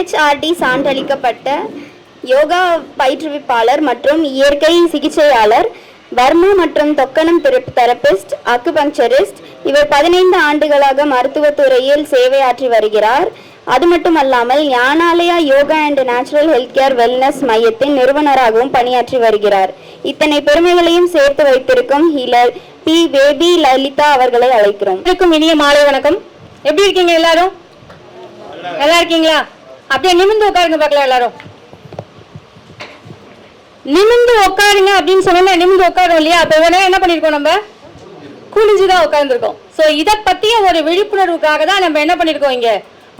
என்ஹெச்ஆர்டி சான்றளிக்கப்பட்ட யோகா பயிற்றுவிப்பாளர் மற்றும் இயற்கை சிகிச்சையாளர் வர்மா மற்றும் தொக்கணம் தெரபிஸ்ட் அக்குபங்சரிஸ்ட் இவர் பதினைந்து ஆண்டுகளாக மருத்துவத்துறையில் சேவையாற்றி வருகிறார். அது மட்டுமல்லாமல் Gnanalaya yoga and natural health care wellness மையத்தின் நிறுவனராகவும் பணியாற்றி வருகிறார். இத்தனை பெருமைகளையும் சேர்த்து வைத்திருக்கும் ஹிலல் பி. பேபி லலிதா அவர்களை அழைக்கிறோம். இனிய மாலை வணக்கம். எப்படி இருக்கீங்க எல்லாரும்? நல்லா இருக்கீங்களா? அப்படியே நிமிர்ந்து உட்காருங்க பார்க்கலாம் எல்லாரும். நிமிர்ந்து உட்காருங்க அப்படின்னு சொன்னா நிமிந்து உட்காரும் இல்லையா? அப்ப வேணா என்ன பண்ணிருக்கோம் நம்ம? குனிஞ்சு தான் உட்கார்ந்துருக்கோம். ஸோ இதை பத்திய ஒரு விழிப்புணர்வுக்காக தான் நம்ம என்ன பண்ணிருக்கோம் இங்க?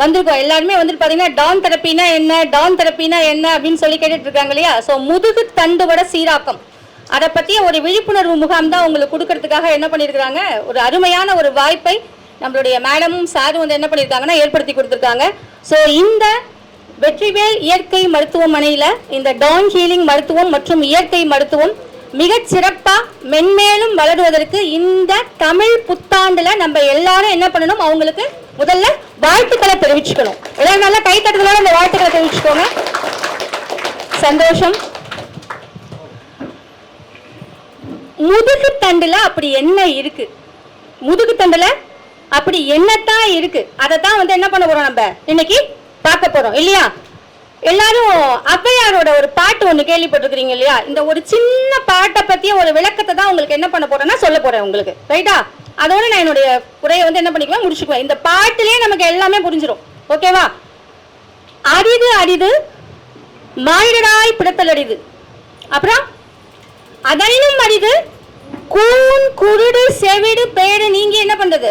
வந்திருக்கோம். எல்லாருமே வந்துட்டு பாத்தீங்கன்னா டான் தெரப்பினா என்ன? டான் தெரப்பினா என்ன? அப்படின்னு சொல்லி கேட்டுட்டு இருக்காங்க இல்லையா? ஸோ முதுகு தண்டுவட சீராக்கம். அதை பத்திய ஒரு விழிப்புணர்வு முகாம் தான் உங்களுக்கு கொடுக்கறதுக்காக என்ன பண்ணியிருக்கிறாங்க ஒரு அருமையான ஒரு வாய்ப்பை நம்மளுடைய மேடமும் சாரும் வந்து என்ன பண்ணியிருக்காங்கன்னா ஏற்படுத்தி கொடுத்துருக்காங்க. ஸோ இந்த வெற்றிவேல் இயற்கை மருத்துவமனையில் இந்த டான் ஹீலிங் மருத்துவம் மற்றும் இயற்கை மருத்துவம் மிகச்சிறப்பாக மென்மேலும் வளருவதற்கு இந்த தமிழ் புத்தாண்டில் நம்ம எல்லாரும் என்ன பண்ணணும்? அவங்களுக்கு முதல்ல வாழ்த்துக்களை தெரிவிச்சுக்கணும். எல்லாரும் நல்லா கை தட்டுகளோட அந்த வாழ்த்துக்களை தெரிவிச்சுக்கோங்க. சந்தோஷம். முதுகு தண்டுல அப்படி என்ன இருக்கு? முதுகு தண்டுல அப்படி என்னத்தான் இருக்கு? அதை தான் வந்து என்ன பண்ண போறோம் நம்ம? இன்னைக்கு பார்க்க போறோம் இல்லையா? எல்லாரும் ஔவையாரோட ஒரு பாட்டு ஒன்று கேள்விப்பட்டிருக்கிறீங்க இல்லையா? இந்த ஒரு சின்ன பாட்டை பற்றிய ஒரு விளக்கத்தை தான் உங்களுக்கு என்ன பண்ண போறேன்னா சொல்ல போறேன் உங்களுக்கு. ரைட்டா? அதோட நான் என்னுடைய உரையை வந்து என்ன பண்ணிக்குவேன் முடிச்சுக்குவேன். இந்த பாட்டிலே நமக்கு எல்லாமே புரிஞ்சிடும் ஓகேவா? அரிது அரிது மாயிடராய் பிடத்தல் அரிது. அப்புறம் அதனும் அரிது கூன் குருடு செவிடு பேடு நீங்க என்ன பண்றது?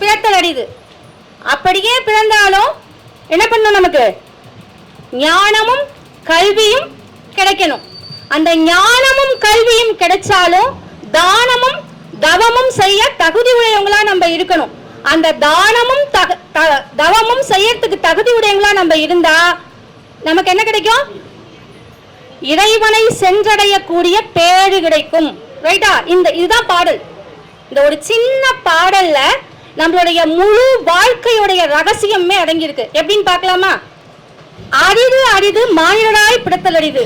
பிறத்தல் அரிது. அப்படியே பிறந்தாலும் என்ன பண்ணணும் நமக்கு? ஞானமும் கல்வியும் கிடைக்கணும். அந்த ஞானமும் கல்வியும் கிடைச்சாலும் தானமும் தவமும் செய்ய தகுதி உடையவங்களா நம்ம இருக்கணும். அந்த தானமும் தக- த- தவமும் செய்யறதுக்கு தகுதி உடையவங்களா நம்ம இருந்தா நமக்கு என்ன கிடைக்கும்? இறைவனை சென்றடையக்கூடிய பேறு கிடைக்கும். ரைட்டா இந்த இதுதான் பாடல். இந்த ஒரு சின்ன பாடல்ல நம்மளுடைய முழு வாழ்க்கையுடைய ரகசியமே அடங்கியிருக்கு. எப்படின்னு பார்க்கலாமா? அரிது அரிது மானிடராய் பிடத்தல் அரிது.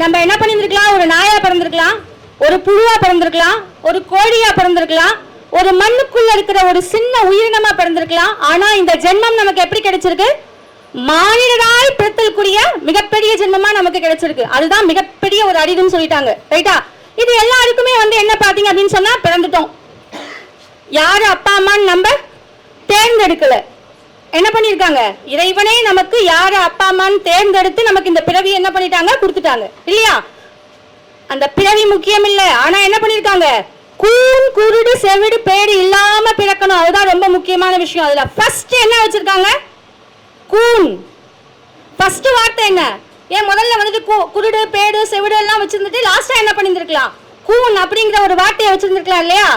நம்ம என்ன பண்ணியிருந்துருக்கலாம்? ஒரு நாயா பிறந்திருக்கலாம் ஒரு புழுவா பிறந்திருக்கலாம் ஒரு கோழியா பிறந்திருக்கலாம் ஒரு மண்ணுக்குள்ள இருக்கிற ஒரு சின்ன உயிரினமா பிறந்திருக்கலாம். ஆனா இந்த ஜென்மம் நமக்கு எப்படி கிடைச்சிருக்கு? மானிடராய் பிறத்தல்குரிய மிகப்பெரிய ஜென்மமா நமக்கு கிடைச்சிருக்கு. அதுதான் மிகப்பெரிய ஒரு அரிதுன்னு சொல்லிட்டாங்க. ரைட்டா? இது எல்லாருக்குமே வந்து என்ன பாத்தீங்க அப்படின்னு சொன்னா பிறந்துட்டோம். யாரு அப்பா அம்மான்னு நம்ம தேர்ந்தெடுக்கல. என்ன பண்ணிருக்காங்க? இறைவனே நமக்கு யார் அப்பா அம்மான்னு தேர்ந்தெடுத்து நமக்கு இந்த பிறவி என்ன பண்ணிட்டாங்க? கொடுத்துட்டாங்க. இல்லையா? அந்த பிறவி முக்கியம் இல்ல. ஆனா என்ன பண்ணிருக்காங்க? கூன் குருடு செவிடு பேடு இல்லாம பிறக்கணும். அதுதான் ரொம்ப முக்கியமான விஷயம். அதுல ஃபர்ஸ்ட் என்ன வச்சிருக்காங்க? கூன். ஃபர்ஸ்ட் வார்த்தை என்ன? ஏன் முதல்ல வந்துட்டு குருடு பேடு செவிடு எல்லாம் வச்சிருந்துட்டு லாஸ்டா என்ன பண்ணிருந்திருக்கலாம்? கூன் அப்படிங்கிற ஒரு வார்த்தையை வச்சிருந்திருக்கலாம் இல்லையா?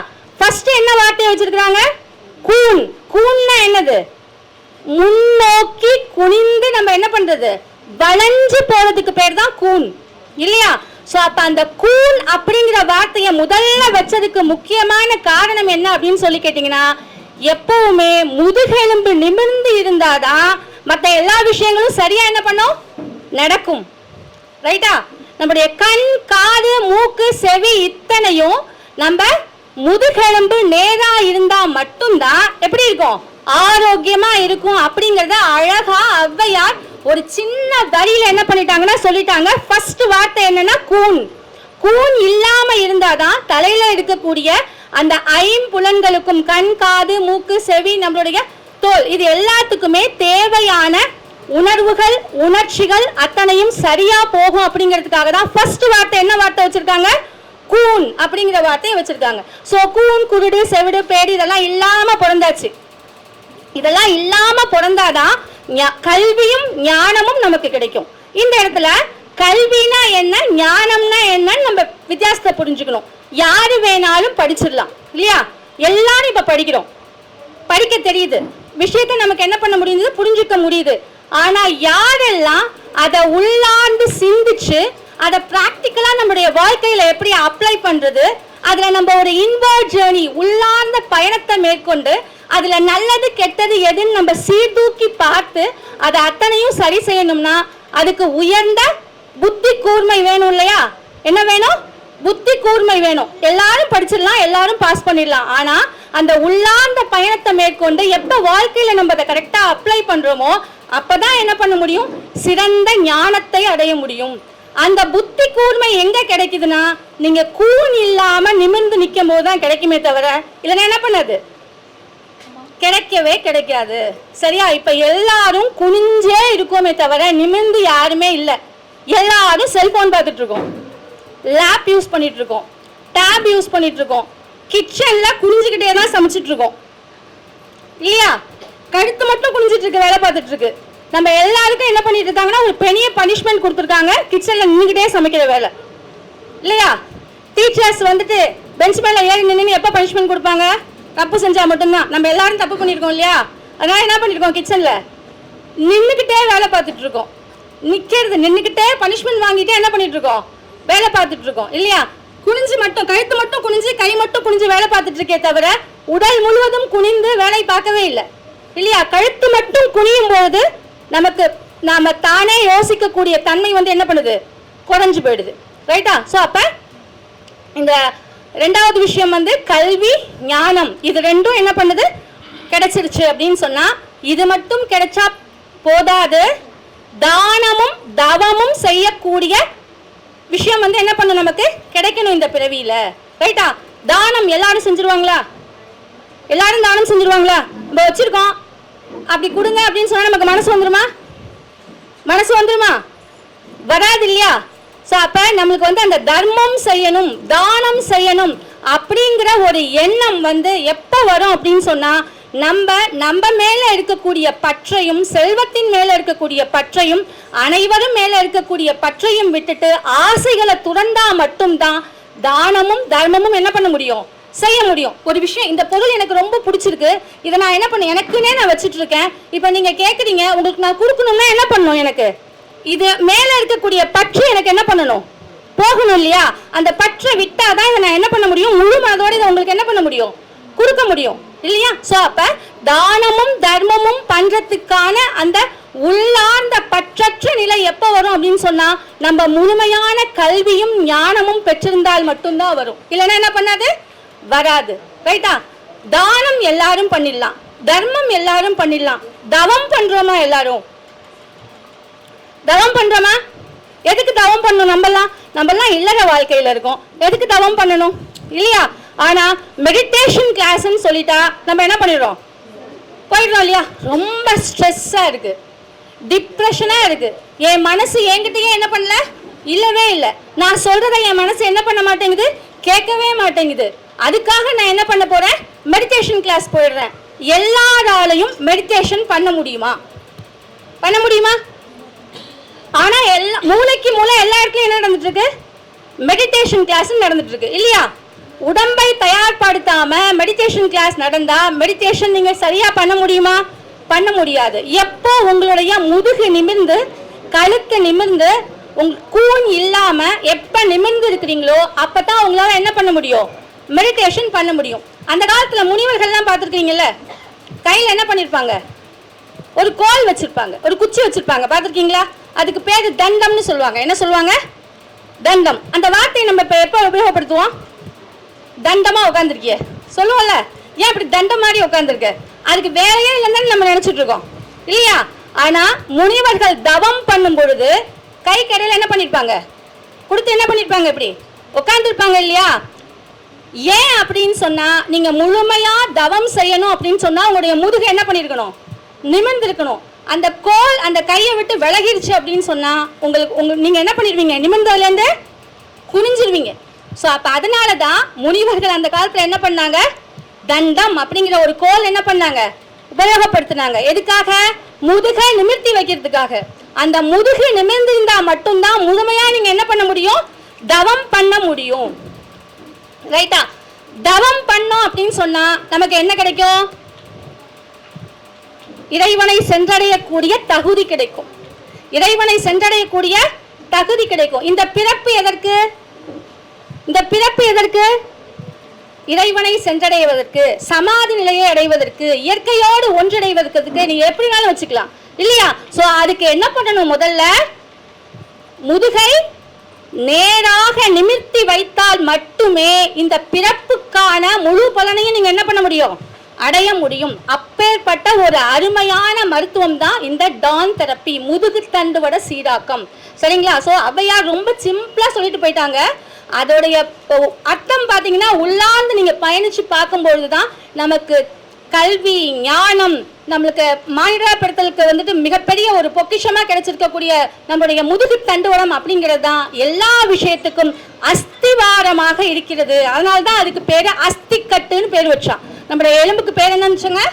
ஃபர்ஸ்ட் என்ன வார்த்தையை வச்சிருக்காங்க கூன். கூன்னா என்னது? முன்னோக்கி குனிந்து நம்ம என்ன பண்றது? வளைஞ்சு போறதுக்கு பேர் தான் கூன். இல்லையா? சோ அப்ப அந்த கூன் அப்படிங்கிற வார்த்தையை முதல்ல வச்சதுக்கு முக்கியமான காரணம் என்ன அப்படின்னு சொல்லி கேட்டீங்கன்னா எப்பவுமே முதுகெலும்பு நிமிர்ந்து இருந்தாதான் மற்ற எல்லா விஷயங்களும் சரியா என்ன பண்ணும்? நடக்கும். ரைட்டா நம்முடைய கண் காது மூக்கு செவி இத்தனையும் நம்ம முதுகெலும்பு நேரா இருந்தா மட்டும்தான் எப்படி இருக்கும்? ஆரோக்கியமா இருக்கும் அப்படிங்கறத அழகா ஔவையார் ஒரு சின்ன வரியில என்ன பண்ணிட்டாங்கன்னா சொல்லிட்டாங்க. ஃபர்ஸ்ட் வார்த்தை என்னன்னா கூன். கூன் இல்லாம இருந்தாதான் தலையில இருக்கக்கூடிய அந்த ஐம்புலன்களுக்கும் கண் காது மூக்கு செவி நம்மளுடைய தோல் இது எல்லாத்துக்குமே தேவையான உணர்வுகள் உணர்ச்சிகள் அத்தனையும் சரியா போகும் அப்படிங்கிறதுக்காக தான் ஃபர்ஸ்ட் வார்த்தை என்ன வார்த்தை வச்சிருக்காங்க? கூன் அப்படிங்கிற வார்த்தையை வச்சிருக்காங்க. ஸோ கூன் குருடு செவிடு பேடு இதெல்லாம் இல்லாம பிறந்தாச்சு. இதெல்லாம் இல்லாம பிறந்தாதான் கல்வியும் ஞானமும் நமக்கு கிடைக்கும். இந்த இடத்துல கல்வினா என்ன ஞானம்னா என்னன்னு நம்ம வித்தியாசத்தை புரிஞ்சுக்கணும். யாரு வேணாலும் படிச்சிடலாம் இல்லையா? எல்லாரும் இப்ப படிக்கிறோம். படிக்க தெரியுது. விஷயத்தை நமக்கு என்ன பண்ண முடியுது? புரிஞ்சுக்க முடியுது. ஆனா யாரெல்லாம் அதை உள்ளார்ந்து சிந்திச்சு அதை ப்ராக்டிக்கலாக நம்முடைய வாழ்க்கையில் எப்படி அப்ளை பண்ணுறது அதில் நம்ம ஒரு இன்வர்ட் ஜேர்னி உள்ளார்ந்த பயணத்தை மேற்கொண்டு அதில் நல்லது கெட்டது எதுன்னு நம்ம சீர்தூக்கி பார்த்து அதை அத்தனையும் சரி செய்யணும்னா அதுக்கு உயர்ந்த புத்தி கூர்மை வேணும் இல்லையா? என்ன வேணும்? புத்தி கூர்மை வேணும். எல்லாரும் படிச்சிடலாம் எல்லாரும் பாஸ் பண்ணிடலாம். ஆனால் அந்த உள்ளார்ந்த பயணத்தை மேற்கொண்டு எப்போ வாழ்க்கையில் நம்ம அதை கரெக்டாக அப்ளை பண்ணுறோமோ அப்போ தான் என்ன பண்ண முடியும்? சிறந்த ஞானத்தை அடைய முடியும். அந்த புத்தி கூர்மை எங்க கிடைக்குதுன்னா நீங்க கூன் இல்லாம நிமிர்ந்து நிற்கும் போது தான் கிடைக்குமே தவிர இல்லைன்னா என்ன பண்ணாது? கிடைக்கவே கிடைக்காது. சரியா? இப்ப எல்லாரும் குனிஞ்சே இருக்கோமே தவிர நிமிர்ந்து யாருமே இல்லை. எல்லாரும் செல்போன் பார்த்துட்டு இருக்கோம் லேப் யூஸ் பண்ணிட்டு இருக்கோம் டேப் யூஸ் பண்ணிட்டு இருக்கோம் கிச்சன்ல குனிஞ்சுக்கிட்டே தான் சமைச்சிட்டு இருக்கோம் இல்லையா? கழுத்து மட்டும் குனிஞ்சிட்டு இருக்கு வேலை பார்த்துட்டு இருக்கு நம்ம எல்லாருக்கும் என்ன பண்ணிட்டு இருக்காங்கன்னா ஒரு பெரிய பனிஷ்மெண்ட் கொடுத்துருக்காங்க. கிச்சன்ல நின்றுக்கிட்டே சமைக்கிற வேலை. இல்லையா? டீச்சர்ஸ் வந்துட்டு பெஞ்ச் மேல ஏறி நின்று எப்போ பனிஷ்மெண்ட் கொடுப்பாங்க? தப்பு செஞ்சா மட்டும்தான். நம்ம எல்லாரும் தப்பு பண்ணியிருக்கோம் இல்லையா? அதனால என்ன பண்ணியிருக்கோம் கிச்சன்ல நின்றுக்கிட்டே வேலை பார்த்துட்டு இருக்கோம். நிற்கிறது நின்றுக்கிட்டே பனிஷ்மெண்ட் வாங்கிட்டே என்ன பண்ணிட்டு இருக்கோம்? வேலை பார்த்துட்டு இருக்கோம். இல்லையா? குனிஞ்சு மட்டும் கழுத்து மட்டும் குனிஞ்சு கை மட்டும் குனிஞ்சு வேலை பார்த்துட்டு இருக்கே தவிர உடல் முழுவதும் குனிந்து வேலை பார்க்கவே இல்லை. இல்லையா? கழுத்து மட்டும் குனியும் போது நமக்கு நாம தானே யோசிக்கக்கூடிய தன்மை வந்து என்ன பண்ணுது? குறைஞ்சு போயிடுது. ரைட்டா ஸோ அப்போ இந்த ரெண்டாவது விஷயம் வந்து கல்வி ஞானம். இது ரெண்டும் என்ன பண்ணுது? கிடைச்சிருச்சு அப்படின்னு சொன்னா இது மட்டும் கிடைச்சா போதாது. தானமும் தவமும் செய்யக்கூடிய விஷயம் வந்து என்ன பண்ணும் நமக்கு? கிடைக்கணும் இந்த பிறவியில. ரைட்டா தானம் எல்லாரும் செஞ்சிருவாங்களா? எல்லாரும் தானம் செஞ்சிருவாங்களா? நம்ம வச்சிருக்கோம். அப்படி கொடுங்க அப்படின்னு சொன்னா நமக்கு மனசு வந்துருமா? மனசு வந்துருமா? வராது இல்லையா? ஸோ அப்ப நம்மளுக்கு வந்து அந்த தர்மம் செய்யணும் தானம் செய்யணும் அப்படிங்கிற ஒரு எண்ணம் வந்து எப்போ வரும் அப்படின்னு சொன்னா நம்ம நம்ம மேல இருக்கக்கூடிய பற்றையும் செல்வத்தின் மேல இருக்கக்கூடிய பற்றையும் அனைவரும் மேல இருக்கக்கூடிய பற்றையும் விட்டுட்டு ஆசைகளை துறந்தா மட்டும்தான் தானமும் தர்மமும் என்ன பண்ண முடியும்? செய்ய முடியும். ஒரு விஷயம் இந்த பொருள் எனக்கு ரொம்ப பிடிச்சிருக்கு. இதை நான் என்ன பண்ண எனக்குன்னே நான் வச்சுட்டு இருக்கேன் இப்போ நீங்கள் கேட்குறீங்க உங்களுக்கு நான் கொடுக்கணும்னா என்ன பண்ணணும் எனக்கு? இது மேலே இருக்கக்கூடிய பற்று எனக்கு என்ன பண்ணணும்? போகணும் இல்லையா? அந்த பற்றை விட்டாதான் இதை நான் என்ன பண்ண முடியும்? முழு மனதோட இதை உங்களுக்கு என்ன பண்ண முடியும்? கொடுக்க முடியும். இல்லையா? சோ அப்ப தானமும் தர்மமும் பண்றதுக்கான அந்த உள்ளார்ந்த பற்றற்ற நிலை எப்போ வரும் அப்படின்னு சொன்னா நம்ம முழுமையான கல்வியும் ஞானமும் பெற்றிருந்தால் மட்டும்தான் வரும். இல்லைன்னா என்ன பண்ணாது? வராது. ரைட்டா தானம் எல்லாரும் பண்ணிடலாம். தர்மம் எல்லாரும் பண்ணிடலாம். தவம் பண்றோமா எல்லாரும்? தவம் பண்றோமா? எதுக்கு தவம் பண்ணணும் நம்மலாம் நம்மலாம் இல்லற வாழ்க்கையில இருக்கோம். எதுக்கு தவம் பண்ணணும்? இல்லையா? ஆனா மெடிடேஷன் கிளாஸ்ன்னு சொல்லிட்டா நம்ம என்ன பண்ணிடுறோம்? போயிடுறோம் இல்லையா? ரொம்ப ஸ்ட்ரெஸ்ஸா இருக்கு. டிப்ரெஷனா இருக்கு. என் மனசு என்கிட்டயே என்ன பண்ணல? இல்லவே இல்லை. நான் சொல்றதை என் மனசு என்ன பண்ண மாட்டேங்குது? கேட்கவே மாட்டேங்குது. அதுக்காக நான் என்ன பண்ண போகிறேன் மெடிடேஷன் கிளாஸ் போயிடுறேன். எல்லாராலையும் மெடிடேஷன் பண்ண முடியுமா? பண்ண முடியுமா? ஆனால் எல்லா மூளைக்கு மூளை எல்லா என்ன நடந்துட்டு இருக்கு மெடிடேஷன் கிளாஸ் நடந்துட்டு இருக்கு இல்லையா? உடம்பை தயார்படுத்தாம மெடிடேஷன் கிளாஸ் நடந்தா மெடிடேஷன் நீங்க சரியா பண்ண முடியுமா? பண்ண முடியாது. எப்போ உங்களுடைய முதுகு நிமிர்ந்து கழுத்து நிமிர்ந்து உங்க கூன் இல்லாம எப்ப நிமிர்ந்து இருக்கிறீங்களோ அப்பதான் உங்களால என்ன பண்ண முடியும்? மெடிடேஷன் பண்ண முடியும். அந்த காலத்தில் முனிவர்கள்லாம் பார்த்துருக்கீங்கல்ல கையில் என்ன பண்ணியிருப்பாங்க ஒரு கோல் வச்சுருப்பாங்க ஒரு குச்சி வச்சுருப்பாங்க பார்த்துருக்கீங்களா? அதுக்கு பேர் தண்டம்னு சொல்லுவாங்க. என்ன சொல்லுவாங்க? தண்டம். அந்த வார்த்தையை நம்ம இப்போ எப்போ உபயோகப்படுத்துவோம்? தண்டமாக உட்காந்துருக்கிய சொல்லுவோம்ல ஏன் இப்படி தண்டம் மாதிரி உட்காந்துருக்க அதுக்கு வேலையே இல்லைன்னு நம்ம நினச்சிட்டு இருக்கோம். இல்லையா? ஆனால் முனிவர்கள் தவம் பண்ணும் பொழுது கை கடையில் என்ன பண்ணியிருப்பாங்க கொடுத்து என்ன பண்ணியிருப்பாங்க இப்படி? உட்காந்துருப்பாங்க இல்லையா? ஏன் அப்படின்னு சொன்னா நீங்க முழுமையா தவம் செய்யணும் அப்படின்னு சொன்னா உங்களுடைய முதுகு என்ன பண்ணிருக்கணும்? நிமிர்ந்திருக்கணும். அந்த கோல் அந்த கையை விட்டு விலகிருச்சு அப்படின்னு சொன்னா உங்களுக்கு உங்க நீங்க என்ன பண்ணிருவீங்க? நிமிர்ந்ததுலேருந்து குனிஞ்சிருவீங்க. ஸோ அப்போ அதனால தான் முனிவர்கள் அந்த காலத்தில் என்ன பண்ணாங்க? தண்டம் அப்படிங்கிற ஒரு கோல் என்ன பண்ணாங்க? உபயோகப்படுத்தினாங்க. எதுக்காக? முதுகை நிமிர்த்தி வைக்கிறதுக்காக. அந்த முதுகு நிமிர்ந்திருந்தா மட்டும்தான் முழுமையாக நீங்கள் என்ன பண்ண முடியும்? தவம் பண்ண முடியும். ரைட்டா தவம் பண்ணோம் அப்படின்னு சொன்னா நமக்கு என்ன கிடைக்கும்? இறைவனை சென்றடையக்கூடிய தகுதி கிடைக்கும். இறைவனை சென்றடையக்கூடிய தகுதி கிடைக்கும். இந்த பிறப்பு எதற்கு? இந்த பிறப்பு எதற்கு? இறைவனை சென்றடைவதற்கு சமாதி நிலையை அடைவதற்கு இயற்கையோடு ஒன்றடைவதற்கு நீங்க எப்படினாலும் வச்சுக்கலாம். இல்லையா? சோ அதுக்கு என்ன பண்ணணும் முதல்ல? முதுகை நேராக நிமிர்த்தி வைத்தால் மட்டுமே இந்த பிறப்புக்கான முழு பலனையும் நீங்க என்ன பண்ண முடியும்? அடைய முடியும். அப்பேற்பட்ட ஒரு அருமையான மருத்துவம் தான் இந்த டான் தெரப்பி முதுகு தண்டுவட சீராக்கம். சரிங்களா? ஸோ அவையார் ரொம்ப சிம்பிளா சொல்லிட்டு போயிட்டாங்க. அதோடைய அர்த்தம் பார்த்தீங்கன்னா உள்ளார்ந்து நீங்க பயணிச்சு பார்க்கும்பொழுது தான் நமக்கு கல்வி ஞானம் நம்மளுக்கு மானிடப்படுத்தலுக்கு வந்துட்டு மிகப்பெரிய ஒரு பொக்கிஷமாக கிடைச்சிருக்கக்கூடிய நம்மளுடைய முதுகு தண்டுவடம் அப்படிங்கிறது தான் எல்லா விஷயத்துக்கும் அஸ்திவாரமாக இருக்கிறது. அதனால தான் அதுக்கு பேர் அஸ்திக்கட்டுன்னு பேர் வச்சான். நம்மளுடைய எலும்புக்கு பேர் என்னன்னு வச்சாங்க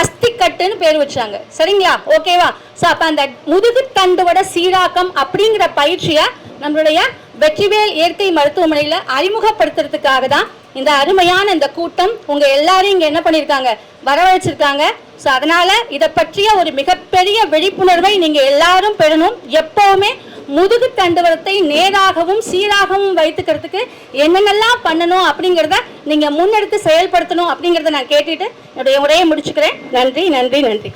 அஸ்திக்கட்டுன்னு பேர் வச்சாங்க. சரிங்களா? ஓகேவா ஸோ அப்போ அந்த முதுகு தண்டுவட சீராக்கம் அப்படிங்கிற பயிற்சியை நம்மளுடைய வெற்றிவேல் இயற்கை மருத்துவமனையில் அறிமுகப்படுத்துறதுக்காக தான் இந்த அருமையான இந்த கூட்டம் உங்கள் எல்லாரையும் இங்கே என்ன பண்ணியிருக்காங்க? வரவழைச்சிருக்காங்க. ஸோ அதனால் இதை பற்றிய ஒரு மிகப்பெரிய விழிப்புணர்வை நீங்கள் எல்லாரும் பெறணும். எப்போவுமே முதுகு தண்டுவரத்தை நேராகவும் சீராகவும் வைத்துக்கிறதுக்கு என்னென்னலாம் பண்ணணும் அப்படிங்கிறத நீங்கள் முன்னெடுத்து செயல்படுத்தணும் அப்படிங்கிறத நான் கேட்டுட்டு என்னுடைய உரையை முடிச்சுக்கிறேன். நன்றி நன்றி நன்றி.